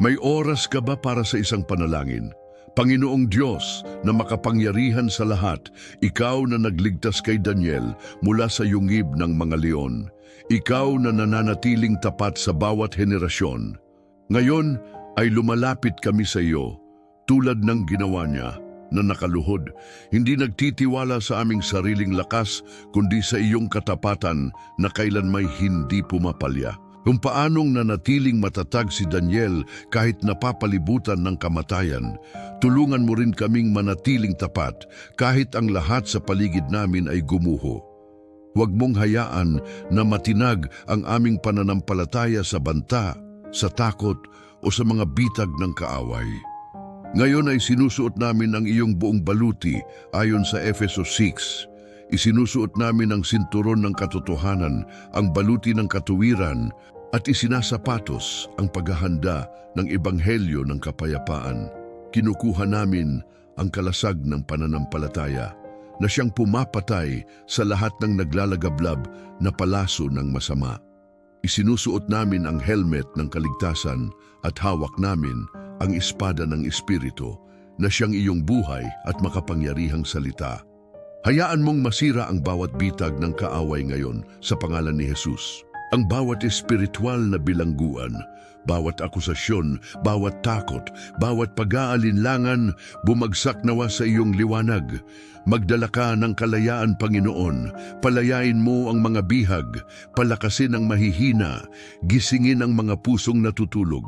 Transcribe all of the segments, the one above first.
May oras ka ba para sa isang panalangin? Panginoong Diyos na makapangyarihan sa lahat, ikaw na nagligtas kay Daniel mula sa yungib ng mga leon. Ikaw na nananatiling tapat sa bawat henerasyon. Ngayon ay lumalapit kami sa iyo, tulad ng ginawa niya na nakaluhod, hindi nagtitiwala sa aming sariling lakas, kundi sa iyong katapatan na kailan may hindi pumapalya. Kung paanong nanatiling matatag si Daniel kahit napapalibutan ng kamatayan, tulungan mo rin kaming manatiling tapat kahit ang lahat sa paligid namin ay gumuho. Huwag mong hayaan na matinag ang aming pananampalataya sa banta, sa takot o sa mga bitag ng kaaway. Ngayon ay sinusuot namin ang iyong buong baluti ayon sa Efeso 6. Isinusuot namin ang sinturon ng katotohanan, ang baluti ng katuwiran, at isinasapatos ang paghahanda ng ebanghelyo ng kapayapaan. Kinukuha namin ang kalasag ng pananampalataya na siyang pumapatay sa lahat ng naglalagablab na palaso ng masama. Isinusuot namin ang helmet ng kaligtasan at hawak namin ang espada ng Espiritu na siyang iyong buhay at makapangyarihang salita. Hayaan mong masira ang bawat bitag ng kaaway ngayon sa pangalan ni Jesus. Ang bawat espiritual na bilangguan, bawat akusasyon, bawat takot, bawat pag-aalinlangan, bumagsak nawa sa iyong liwanag. Magdala ka ng kalayaan, Panginoon. Palayain mo ang mga bihag, palakasin ang mahihina, gisingin ang mga pusong natutulog.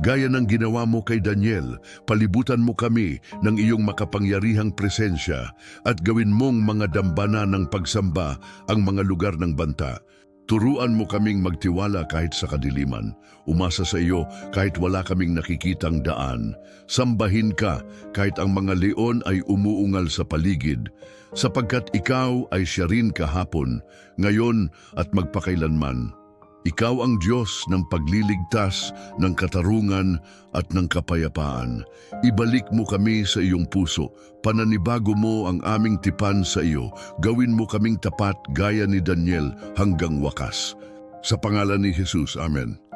Gaya ng ginawa mo kay Daniel, palibutan mo kami ng iyong makapangyarihang presensya at gawin mong mga dambana ng pagsamba ang mga lugar ng banta. Turuan mo kaming magtiwala kahit sa kadiliman, umasa sa iyo kahit wala kaming nakikitang daan. Sambahin ka kahit ang mga leon ay umuungal sa paligid, sapagkat ikaw ay siya rin kahapon, ngayon at magpakailanman. Ikaw ang Diyos ng pagliligtas, ng katarungan at ng kapayapaan. Ibalik mo kami sa iyong puso. Pananibago mo ang aming tipan sa iyo. Gawin mo kaming tapat gaya ni Daniel hanggang wakas. Sa pangalan ni Jesus, Amen.